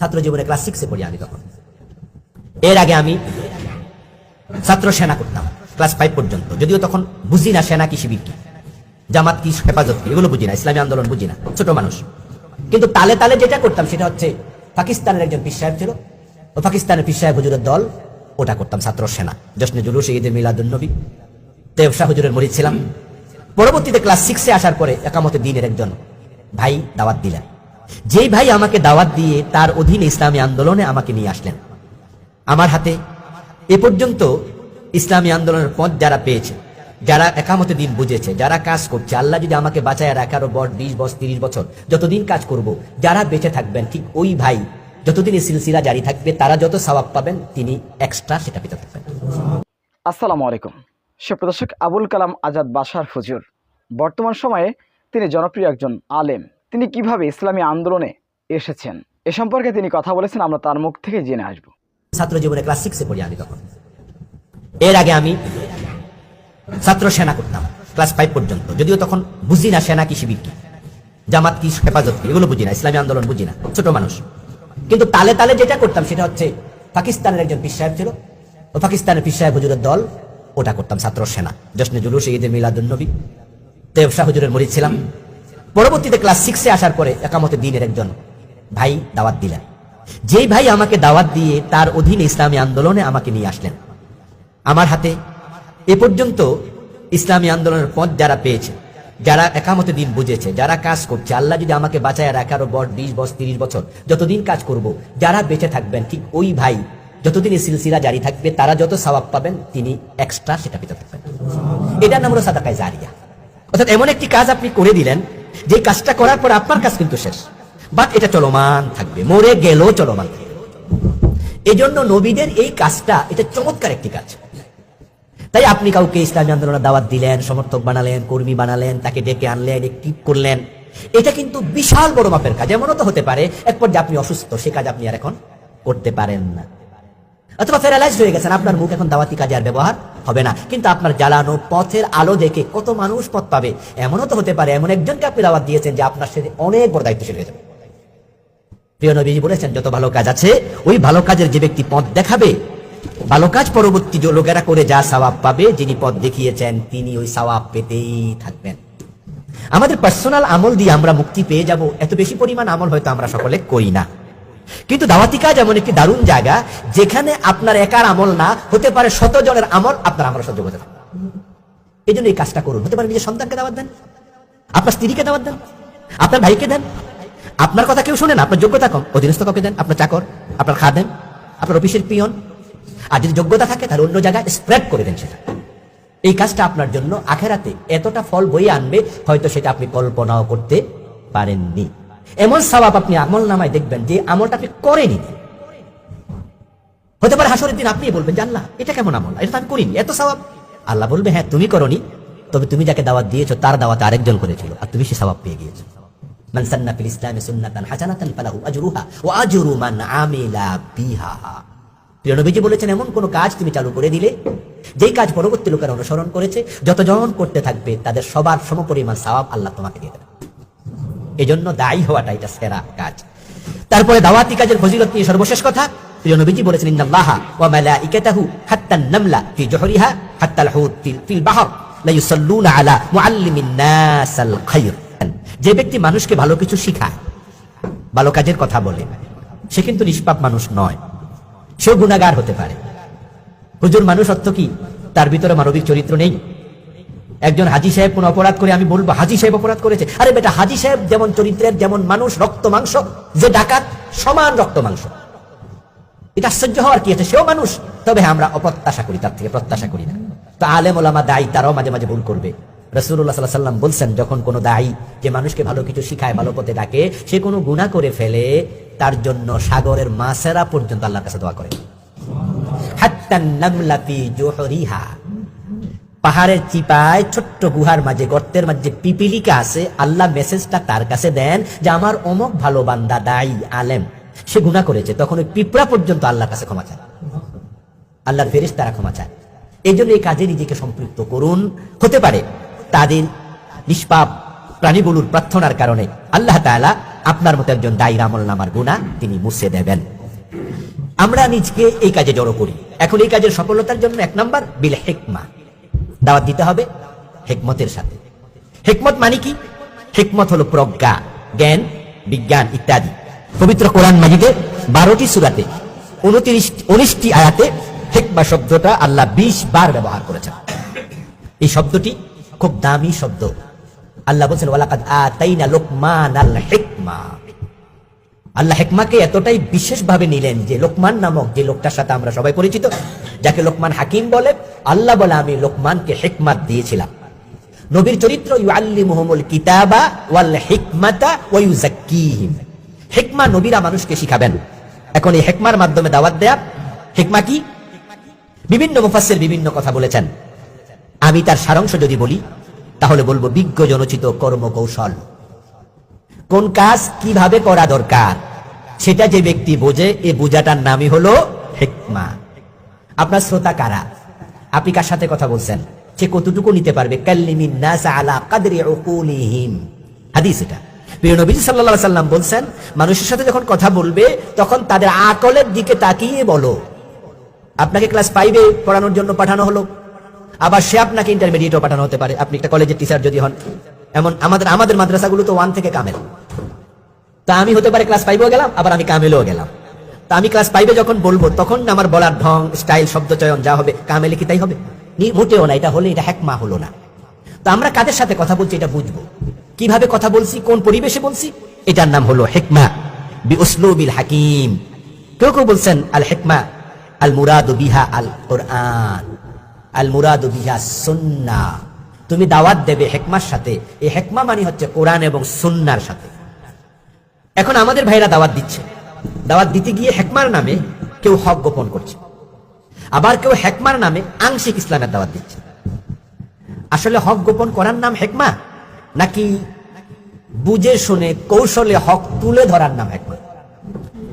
ছাত্র জীবনে ক্লাস সিক্সে পড়ি আমি তখন। এর আগে আমি ছাত্র সেনা করতাম ক্লাস ফাইভ পর্যন্ত। যদিও তখন বুঝি না সেনা কি শিবির কি। জামাত কি হেফাজত কি, এগুলো বুঝি না, ইসলামী আন্দোলন বুঝি না, ছোট মানুষ। কিন্তু তালে তালে যেটা করতাম সেটা হচ্ছে পাকিস্তানের একজন পীর সাহেব ছিল। ও পাকিস্তানের পীর সাহেব হুজুরের দল, ওটা করতাম ছাত্র সেনা। জশ্নে জুলুস, ঈদের মিলাদুন্নবী তেব শাহ হুজুরের মরিদ ছিলাম। পরবর্তীতে ক্লাস সিক্সে আসার পরে একামতে দিনের একজন ভাই দাওয়াত দিলেন। যেই ভাই আমাকে দাওয়াত দিয়ে তার অধীনে ইসলামী আন্দোলনে আমাকে নিয়ে আসলেন। আমার হাতে এ পর্যন্ত ইসলামী আন্দোলনের পথ যারা পেয়েছে, যারা একামতে দিন বুঝেছে, যারা কাজ করছে, আল্লাহ যদি আমাকে বাঁচায় আর এগারো বর বিশ বছর তিরিশ বছর যতদিন কাজ করব, যারা বেঁচে থাকবেন, ঠিক ওই ভাই যতদিন এই সিলসিলা জারি থাকবে, তারা যত সওয়াব পাবেন, তিনি এক্সট্রা সেটা পেতে থাকবেন। আসসালামু আলাইকুম। সুপ্রদর্শক আবুল কালাম আজাদ বাসার হুজুর। বর্তমান সময়ে তিনি জনপ্রিয় একজন আলেম। তিনি কীভাবে ইসলামী আন্দোলনে এসেছেন? এ সম্পর্কে তিনি কথা বলেছেন, আমরা তার মুখ থেকে জেনে আসব। ছাত্র জীবনে ক্লাস সিক্সে পড়ি আমি তখন। এর আগে আমি ছাত্র সেনা করতাম, ক্লাস ফাইভ পর্যন্ত। যদিও তখন বুঝি না সেনা কি শিবির কি, জামাত কি হেফাজত কি, এগুলো বুঝি না, ইসলামী আন্দোলন বুঝি না, ছোট মানুষ। কিন্তু তালে তালে যেটা করতাম সেটা হচ্ছে পাকিস্তানের একজন পীর সাহেব ছিল, ও পাকিস্তানের পীর সাহেব হুজুরের দল, ওটা করতাম ছাত্র সেনা। জশ্নে জুলুস, ঈদের মিলাদুন্নবী তেব শাহ হুজুরের মরিদ ছিলাম। পরবর্তীতে ক্লাস সিক্সে আসার পরে একামতে দিনের একজন ভাই দাওয়াত দিলেন। যেই ভাই আমাকে দাওয়াত দিয়ে তার অধীনে ইসলামী আন্দোলনে আমাকে নিয়ে আসলেন। আমার হাতে এ পর্যন্ত ইসলামী আন্দোলনের পথ যারা পেয়েছে, যারা একামতে দিন বুঝেছে, যারা কাজ করছে, আল্লাহ যদি আমাকে বাঁচায় এগারো বর বিশ বছর, তিরিশ বছর যতদিন কাজ করব, যারা বেঁচে থাকবেন, ঠিক ওই ভাই যতদিন এই সিলসিলা জারি থাকবে, তারা যত সওয়াব পাবেন, তিনি এক্সট্রা সেটা পেতে থাকবেন। এটার নাম হলো সাদাকায় জারিয়া। অর্থাৎ এমন একটি কাজ আপনি করে দিলেন যে কাজটা করার পর আপনার কাজ কিন্তু শেষ। বাট এটা চলমান থাকবে, মরে গেলেও চলমান থাকবে। এই জন্য নবীদের এই কাজটা, এটা চমৎকার একটি কাজ। তাই আপনি কাউকে ইসলামী আন্দোলনের দাওয়াত দিলেন, সমর্থক বানালেন, কর্মী বানালেন, তাকে ডেকে আনলেন একটি করলেন, এটা কিন্তু বিশাল বড় মাপের কাজ। এমনও তো হতে পারে, এক পর্যায়ে আপনি অসুস্থ, সে কাজ আপনি আর এখন করতে পারেন না। অথবা প্যারালাইজ হয়ে গেছেন, আপনার মুখ এখন দাওয়াতি কাজে আর ব্যবহার হবে না। কিন্তু আপনার জ্বালানো পথের আলো দেখে কত মানুষ পথ পাবে? এমনও তো হতে পারে, এমন একজনকে আপনি দাওয়াত দিয়েছেন যে আপনার সাথে অনেক বড় দায়িত্বশীল হয়ে যাবে। প্রিয় নবীজি বলেছেন, যত ভালো কাজ আছে, ওই ভালো কাজের যে ব্যক্তি পথ দেখাবে, ভালো কাজ পরবর্তী লোকেরা করে যা সওয়াব পাবে, যিনি পথ দেখিয়েছেন, তিনি ওই সওয়াব পেতেই থাকবেন। আমাদের পার্সোনাল আমল দিয়ে আমরা মুক্তি পেয়ে যাব। এত বেশি পরিমাণ আমল হয়তো আমরা সকলে করি না। কিন্তু দাওয়াতি কাজ এমন একটি দারুণ জায়গা, যেখানে আপনার একার আমল না, হতে পারে শত জনের আমল, আপনার আমল সহ্য করতে এই জন্য এই কাজটা করুন। হতে পারে নিজের সন্তানকে দাওয়াত দেন, আপনার স্ত্রীকে দাওয়াত দেন, আপনার ভাইকে দেন, আপনার কথা কেউ শোনেন আপনার যোগ্যতা কম, অধীনস্থ কাউকে দেন, আপনার চাকর, আপনার খাদেন আপনার অফিসের পিয়ন। আর যদি যোগ্যতা থাকে, তাহলে অন্য জায়গায় স্প্রেড করে দেন সেটা। এই কাজটা আপনার জন্য আখেরাতে এতটা ফল বই আনবে, হয়তো সেটা আপনি কল্পনাও করতে পারেননি। এমন স্বভাব আপনি আমল নামায় দেখবেন যে আমলটা আপনি করেনি হতে পারে হাসরের দিন আপনি বলবেন আল্লাহ, এটা কেমন আমল? এটা আমি করিনি, এত স্বভাব। আল্লাহ বলবে হ্যাঁ তুমি করনি, তবে তুমি যাকে দাওয়াত দিয়েছ, তার দাওয়াতে আরেকজন করেছিল, আর তুমি সে স্বভাব পেয়ে গিয়েছো। কাজ তুমি চালু করে দিলে, যেই কাজ পরবর্তী লোকেরা অনুসরণ করেছে, যতজন করতে থাকবে, তাদের সবার সমপরিমাণ সওয়াব আল্লাহ তোমাকে দিয়ে দেবে এজন্য দায়ী হওয়াটা এটা সেরা কাজ। তারপরে দাওয়াতি কাজের ফজিলত নিয়ে সর্বশেষ কথা, প্রিয় নবীজি বলেছেন, ইন্নাল্লাহা ওয়া মালাইকাতাহু হাত্তা নামলা ফি জুহরিহা হাত্তা আল-হুত ফিল বাহর লা ইউসাল্লুনা আলা মুআল্লিমিন নাসাল খায়র যে ব্যক্তি মানুষকে ভালো কিছু শিখায়, ভালো কাজের কথা বলে, সে কিন্তু নিষ্পাপ মানুষ নয়, সেও গুণাগার হতে পারে। হুজুর মানুষ অর্থ কি? তার ভিতরে মানবিক চরিত্র নেই। একজন হাজি সাহেব কোন অপরাধ করে, আমি বলব, হাজি সাহেব অপরাধ করেছে। আরে বেটা, হাজি সাহেব যেমন চরিত্রের, যেমন মানুষ, রক্ত মাংস, যে ডাকাত, সমান রক্ত মাংস। এটা আশ্চর্য হওয়ার কি আছে? সেও মানুষ। তবে হ্যাঁ আমরা অপ্রত্যাশা করি, তার থেকে প্রত্যাশা করি না। তো আলেম ওলামা দায়ী, তারাও মাঝে মাঝে ভুল করবে। রসুল্লাহ সাল্লাহ সাল্লাম বলছেন, যখন কোনো দায়ী যে মানুষকে ভালো কিছু শিখায়, ভালো পথে ডাকে, সে কোনো গুণা করে ফেলে, তার জন্য সাগরের মাছেরা পর্যন্ত আল্লাহর কাছে দোয়া করে। হাত্তান নামলা ফি জোহরিহা। পাহাড়ের চিপায় ছোট্ট গুহার মাঝে, গর্তের মাঝে পিপিলিকা আছে। আল্লাহ মেসেজটা তার কাছে দেন যে, আমার অমক ভালো বান্দা দায়ী আলেম। সে গুণা করেছে। তখন ওই পিঁপড়া পর্যন্ত আল্লাহর কাছে ক্ষমা চায়। আল্লাহর ফেরিস তারা ক্ষমা চায়। এই জন্য এই কাজে নিজেকে সম্পৃক্ত করুন। হতে পারে তাদের নিষ্পাপ প্রাণীগুলোর প্রার্থনার কারণে আল্লাহ তাআলা আপনার মতো একজন দায়ীর আমল নামার গুণা তিনি মুছে দেবেন। আমরা নিজকে এই কাজে জড়ো করি। এখন এই কাজের সফলতার জন্য এক নাম্বার, বিল হেকমা। দাওয়াত দিতে হবে হেকমতের সাথে। হেকমত মানে কি? হেকমত হলো প্রজ্ঞা, জ্ঞান, বিজ্ঞান ইত্যাদি। পবিত্র কোরআন মাজিদে বারোটি সুরাতে উনত্রিশ, উনিশটি আয়াতে হেকমা শব্দটা আল্লাহ বিশ বার ব্যবহার করেছেন। এই শব্দটি খুব দামি শব্দ। আল্লাহ বলছেন, ওয়ালাকাদ আতাইনা লোকমান আল হেকমা। আল্লাহ হেকমাকে এতটাই বিশেষভাবে নিলেন যে লোকমান নামক যে লোকটার সাথে আমরা সবাই পরিচিত, যাকে লোকমান হাকিম বলে, আল্লাহ বলে আমি লোকমানকে হেকমাত দিয়েছিলাম। নবীর চরিত্র মুহমুল কিতাবা ওয়াল হিকমাতা হেকমা নবীরা মানুষকে শিখাবেন। এখন এই হেকমার মাধ্যমে দাওয়াত দেয়া। হেকমা কি? বিভিন্ন মুফাসসির বিভিন্ন কথা বলেছেন। আমি তার সারাংশ যদি বলি, তাহলে বলব বিজ্ঞ জনচিত কর্মকৌশল। কোন কাজ কীভাবে করা দরকার? সেটা যে ব্যক্তি বোঝে, এ বোঝাটার নামই হলো হেকমা। আপনার শ্রোতা কারা? আপনি কার সাথে কথা বলছেন? সে কতটুকু নিতে পারবে? হাদিস এটা। প্রিয় নবী সাল্লাল্লাহু আলাইহি সাল্লাম বলছেন, মানুষের সাথে যখন কথা বলবে, তখন তাদের আকলের দিকে তাকিয়ে বলো। আপনাকে ক্লাস ফাইভে পড়ানোর জন্য পাঠানো হলো। আবার সে আপনাকে ইন্টারমিডিয়েটও পাঠানো হতে পারে। আপনি একটা কলেজের টিচার যদি হন। এমন আমাদের আমাদের মাদ্রাসাগুলো তো ওয়ান থেকে কামেল। তা আমি হতে পারে ক্লাস ফাইভেও গেলাম, আবার আমি কামেলেও গেলাম। তা আমি ক্লাস ফাইভে যখন বলব, তখন আমার বলার ঢং স্টাইল শব্দ, চয়ন যা হবে, কামেলে কি তাই হবে? মোটেও না, এটা হলে এটা হ্যাকমা হলো না। তো আমরা কাদের সাথে কথা বলছি এটা বুঝব। কীভাবে কথা বলছি, কোন পরিবেশে বলছি? এটার নাম হলো হেকমা বি উসলুবিল হাকিম। কেউ কেউ বলছেন, আল হেকমা, আল মুরাদ বিহা আল কোরআন, আল মুরাদ বিহা সুন্না। তুমি দাওয়াত দেবে হেকমার সাথে। এই হেকমা মানে হচ্ছে কোরআন এবং সুন্নার সাথে। এখন আমাদের ভাইরা দাওয়াত দিচ্ছে। দাওয়াত দিতে গিয়ে হেকমার নামে কেউ হক গোপন করছে। আবার কেউ হেকমার নামে আংশিক ইসলামের দাওয়াত দিচ্ছে। আসলে হক গোপন করার নাম হেকমা, নাকি বুঝে শুনে কৌশলে হক তুলে ধরার নাম হেকমা?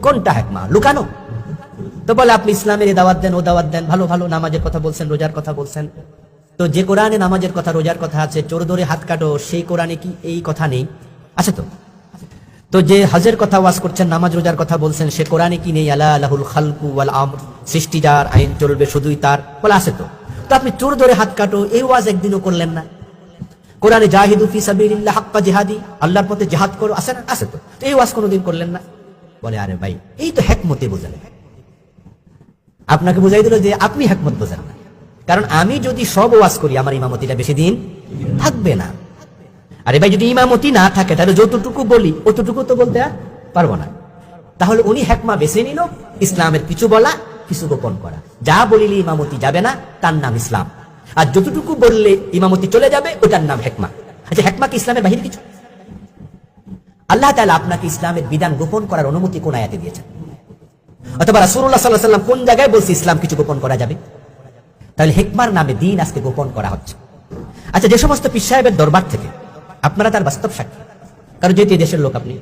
কোনটা হেকমা? লুকানো। তো বলে, আপনি ইসলামের দাওয়াত দেন, ও দাওয়াত দেন, ভালো ভালো, নামাজের কথা বলছেন, রোজার কথা বলছেন। তো যে কোরআনে নামাজের কথা, রোজার কথা আছে, চোর ধরে হাত কাটো, সেই কোরআনে কি এই কথা নেই? আছে তো? তো যে হজের কথা ওয়াজ করছেন, নামাজ রোজার কথা বলছেন, সে কোরআনে কি নেই? আলা আলাহুল খালকু ওয়াল আমর। সৃষ্টি যার, আইন চলবে শুধুই তার। বলে, আছে তো। তো আপনি চোর ধরে হাত কাটো, এই ওয়াজ একদিনও করলেন না। কোরআনে জাহিদু ফি সাবিলিল্লাহ হাক্কা জিহাদি, আল্লাহর পথে জিহাদ করো, আছে না? আছে তো। তো এই ওয়াজ কোনোদিন করলেন না। বলে, আরে ভাই, এই তো হ্যাকমতে বোঝালেন আপনাকে বুঝাই দিল যে আপনি হ্যাকমত বোঝেন না। কারণ আমি যদি সব ওয়াজ করি, আমার ইমামতিটা বেশি দিন থাকবে না। আরে ভাই, যদি ইমামতি না থাকে, তাহলে যতটুকু বলি, অতটুকু তো বলতে পারব না। তাহলে উনি হেকমা বেছে নিল, ইসলামের কিছু বলা কিছু গোপন করা। যা বলিলে ইমামতি যাবে না, তার নাম ইসলাম। আর যতটুকু বললে ইমামতি চলে যাবে, ওটার নাম হেকমা। আচ্ছা হেকমা কি ইসলামের বাহির কিছু? আল্লাহ তাআলা আপনাকে ইসলামের বিধান গোপন করার অনুমতি কোন আয়াতে দিয়েছেন? অথবা রাসূলুল্লাহ সাল্লাল্লাহু আলাইহি সাল্লাম কোন জায়গায় বলছে ইসলাম কিছু গোপন করা যাবে? তাহলে হেকমার নামে দিন আজকে গোপন করা হচ্ছে। আচ্ছা যে সমস্ত পীর সাহেবের দরবার থেকে আপনারা তার বাস্তব সাক্ষী। কারণ যেহেতু দেশের লোক আপনি।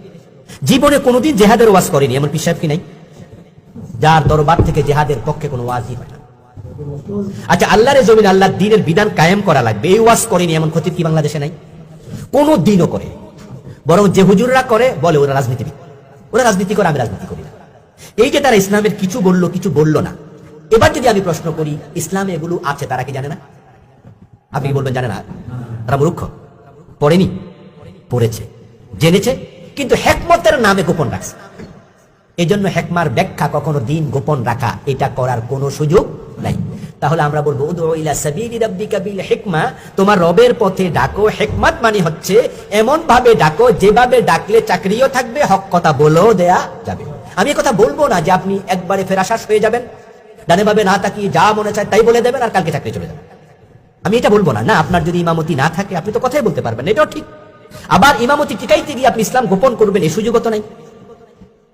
জীবনে কোনোদিন জেহাদের ওয়াজ করেনি, এমন পীর সাহেব কি নাই? যার দরবার থেকে জেহাদের পক্ষে কোনো ওয়াজই হয় না। আচ্ছা আল্লাহর জমিন আল্লাহর দিনের বিধান কায়েম করা লাগবে। এই ওয়াজ করেনি, এমন ক্ষতি কি বাংলাদেশে নাই? কোনো দিনও করে বরং যে হুজুররা করে, বলে ওরা রাজনীতিবিদ। ওরা রাজনীতি করে, আমি রাজনীতি করি না। এই যে তারা ইসলামের কিছু বলল কিছু বলল না। এবার যদি আমি প্রশ্ন করি, ইসলামে এগুলো আছে, তারা কি জানে না? আপনি বলবেন, জানে না? তারা মূর্খ। পড়েনি? পড়েছে। জেনেছে, কিন্তু হেকমতের নামে গোপন রাখছে। এই জন্য হেকমার ব্যাখ্যা কখনো দিন গোপন রাখা, এটা করার কোনো সুযোগ নাই। তাহলে আমরা বলব হিকমা। তোমার রবের পথে ডাকো, হেকমত মানে হচ্ছে এমন ভাবে ডাকো, যেভাবে ডাকলে চাকরিও থাকবে, হক কথা বলেও দেয়া যাবে। আমি কথা বলব না যে আপনি একবারে ফেরাশ্বাস হয়ে যাবেন। ডানে ভাবে না তাকিয়ে যা মনে চায় তাই বলে দেবেন, আর কালকে চাকরি চলে যাবে আমি এটা বলব না। না, আপনার যদি ইমামতি না থাকে, আপনি তো কথাই বলতে পারবেন এটাও ঠিক। আবার ইমামতি টিকাইতে গিয়ে আপনি ইসলাম গোপন করবেন এই সুযোগও তো নাই।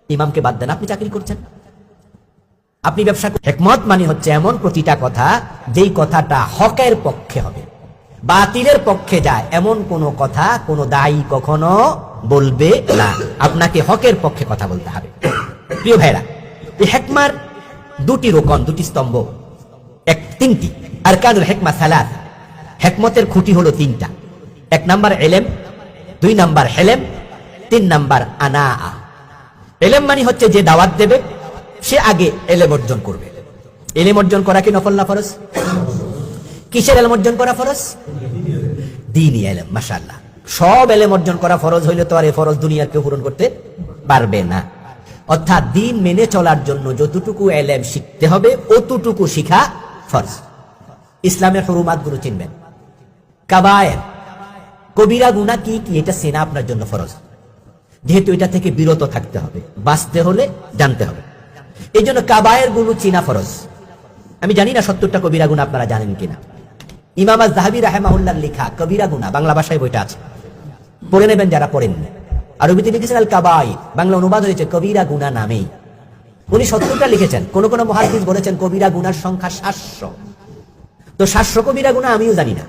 ইমামকে বাদ দেন, আপনি চাকরি করছেন। আপনি ব্যবসা হেকমত মানে হচ্ছে এমন প্রতিটা কথা, যেই কথাটা হকের পক্ষে হবে। বাতিলের পক্ষে যায়, এমন কোন কথা কোন দায়ী কখনো বলবে না। আপনাকে হকের পক্ষে কথা বলতে হবে। প্রিয় ভাইরা হেকমার দুটি রোকন, দুটি স্তম্ভ, এক তিনটি। আর কানুর হেকমা সালাদ হেকমতের খুঁটি হলো তিনটা। এক নাম্বার এলেম, দুই নাম্বার হেলেম, তিন নাম্বার আনা এলেম মানে হচ্ছে যে দাওয়াত দেবে, সে আগে এলেম অর্জন করবে। এলেম অর্জন করা কি নফল না ফরজ? কিসের এলেম অর্জন করা ফরজ? দিনই এলেম মাসাল্লাহ সব এলেম অর্জন করা ফরজ হইলে তো আর এই ফরজ দুনিয়ার কেউ পূরণ করতে পারবে না। অর্থাৎ দিন মেনে চলার জন্য যতটুকু এলেম শিখতে হবে, অতটুকু শিখা ফরজ। ইসলামের হরুমাতগুলো চিনবেন। কাবায়ের, কবিরা গুনা কি কি, এটা সেনা আপনার জন্য ফরজ। যেহেতু এটা থেকে বিরত থাকতে হবে, বাঁচতে হলে জানতে হবে। এই জন্য কাবায়েরগুলো চিনা ফরজ। আমি জানি না সত্তরটা কবিরা গুণা আপনারা জানেন কিনা। ইমাম জাহাবি রাহেমাহুল্লার লেখা কবিরা গুণা, বাংলা ভাষায় বইটা আছে। পড়ে নেবেন যারা পড়েননি আরবিতে লিখেছেন আল কাবাই বাংলা অনুবাদ হয়েছে কবিরা গুণা নামেই। উনি সত্তরটা লিখেছেন। কোন কোন মহাদিস বলেছেন কবিরা গুনার সংখ্যা সাতশো। তো সাতশো কবিরা গুণা আমিও জানি না।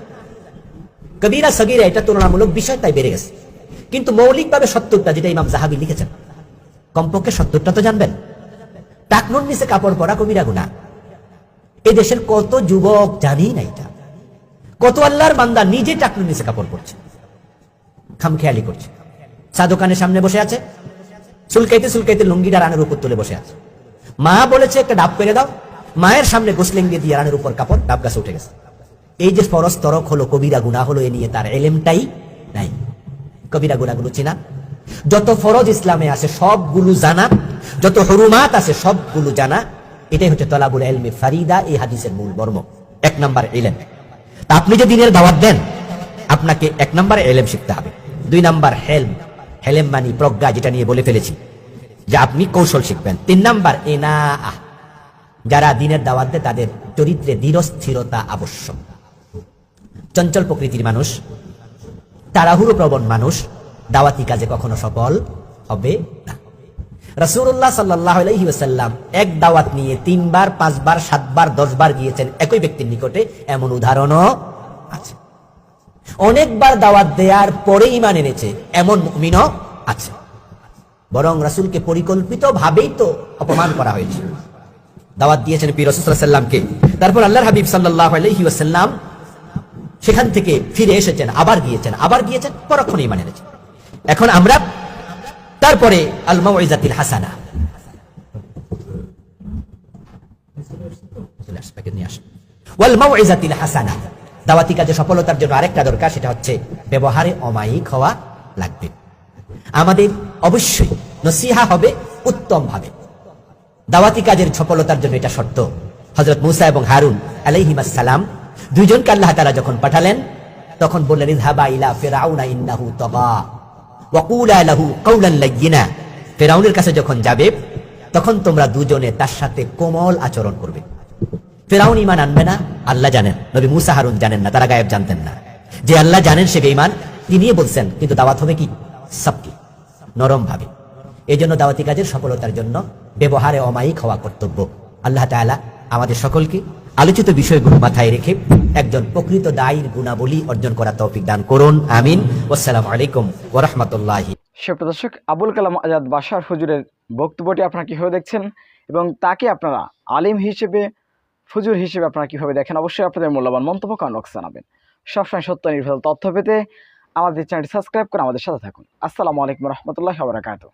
কবিরা সগিরা এটা তুলনামূলক বিষয় তাই বেড়ে গেছে। কিন্তু মৌলিকভাবে সত্তরটা, যেটা ইমাম জাহাবি লিখেছেন, কমপক্ষে সত্তরটা তো জানবেন। টাকনুর নিচে কাপড় পরা কবিরা গুণা। এই দেশের কত যুবক জানি না এটা। কত আল্লাহর বান্দা নিজে টাকনুর নিচে কাপড় পরছে, খামখেয়ালি করছে। চা দোকানের সামনে বসে আছে সুলকাইতে সুলকাইতে লুঙ্গিটা রানের উপর তুলে বসে আছে। মা বলেছে, একটা ডাব পেরে দাও মায়ের সামনে গোসলিং দিয়ে রানের উপর কাপড়, ডাব গাছে উঠে গেছে। এই যে ফরস তরক হলো, কবিরা গুণা হলো, এ নিয়ে তার এলেমটাই নাই। কবিরা গুণাগুলো চেনা? যত ফরজ ইসলামে আছে, সবগুলো জানা। যত হরুমাত আছে, সবগুলো জানা। এটাই হচ্ছে তলাবুল এলমে ফারিদা, এই হাদিসের মূল মর্ম। এক নাম্বার এলেম তা আপনি যে দিনের দাওয়াত দেন, আপনাকে এক নাম্বার এলেম শিখতে হবে। দুই নাম্বার হেলম। হেলেম মানি প্রজ্ঞা, যেটা নিয়ে বলে ফেলেছি। যে আপনি কৌশল শিখবেন। তিন নাম্বার এনা আহ যারা দিনের দাওয়াত দেয় তাদের চরিত্রে দৃঢ়স্থিরতা আবশ্যক। চঞ্চল প্রকৃতির মানুষ, তাড়াহুড়ো প্রবণ মানুষ, দাওয়াতি কাজে কখনো সফল হবে না। রসুল্লাহ সাল্লাহ এক দাওয়াত নিয়ে তিনবার, পাঁচবার, সাতবার, দশবার গিয়েছেন একই ব্যক্তির নিকটে, এমন উদাহরণও আছে। অনেকবার দাওয়াত দেওয়ার পরে ইমান এনেছে, এমন মিনও আছে। বরং রাসুলকে পরিকল্পিত ভাবেই তো অপমান করা হয়েছে। দাওয়াত দিয়েছেন পীর রসুল্লাহামকে তারপর আল্লাহর হাবিব সাল্লাহ আলহি ওয়াসাল্লাম সেখান থেকে ফিরে এসেছেন, আবার গিয়েছেন আবার গিয়েছেন পরক্ষণে ইমান এনেছেন এখন আমরা তারপরে আল মাওয়াইজাতিল হাসানা। আমাদের অবশ্যই নসিহা হবে উত্তম ভাবে দাওয়াতি কাজের সফলতার জন্য এটা শর্ত। হজরত মুসা এবং হারুন আলাইহিমাস সালাম দুইজনকে আল্লাহ তারা যখন পাঠালেন, তখন বললেন, ইযহাবা ইলা কাওলান লাইয়িনা। ফিরআউনের কাছে যখন যাবে, তখন তোমরা দুজনে তার সাথে কোমল আচরণ করবে। ফেরাউন ইমান আনবে না, আল্লাহ জানেন। নবী মুসা, হারুন জানেন না, তারা গায়েব জানতেন না। যে আল্লাহ জানেন সে বেঈমান তিনি বলছেন, কিন্তু দাওয়াত হবে কি? সবকি নরম ভাবে। এই জন্য দাওয়াতি কাজের সফলতার জন্য ব্যবহারে অমায়িক হওয়া কর্তব্য। আল্লাহ তাআলা আমাদের সকলকে আলোচিত বিষয়গুলো মাথায় রেখে একজন প্রকৃত দায়ীর গুণাবলী অর্জন করা তৌফিক দান করুন। আমিন। আসসালামু আলাইকুম ওয়া রাহমাতুল্লাহি। সুপ্রিয় দর্শক, আবুল কালাম আজাদ বাশার হুজুরের বক্তব্যটি আপনারা কীভাবে দেখছেন এবং তাকে আপনারা আলিম হিসেবে ফুজুর হিসেবে আপনারা কীভাবে দেখেন? অবশ্যই আপনাদের মূল্যবান মন্তব্য কারণ জানাবেন। সবসময় সত্য নির্ভর তথ্য পেতে আমাদের চ্যানেলটি সাবস্ক্রাইব করে আমাদের সাথে থাকুন। আসসালামু আলাইকুম রহমতুল্লাহ বারাকাতু